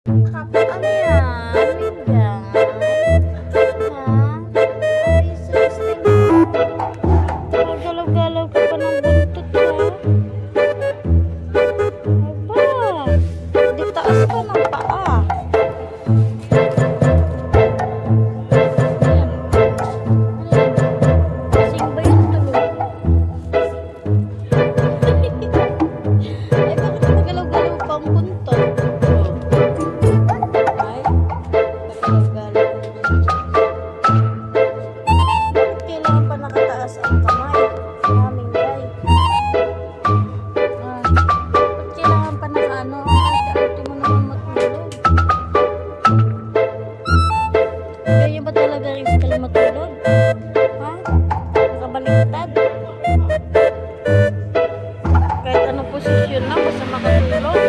Kapag ano yan? Bigyan. Ha? Ay, sus. Galaw-galaw pa ha? Aba. Di taas ka ng paa. Ay, bakit nagagalaw-galaw pa ang buntot? hindi pa ang kamay ng aming guy. Ah, ba't kailangan pa ng ano? Ay, daati mo naman matulog. Kaya ba talaga rin sila matulog? Ha? Nakabaliktad? Kahit anong posisyon lang, basta makatulog.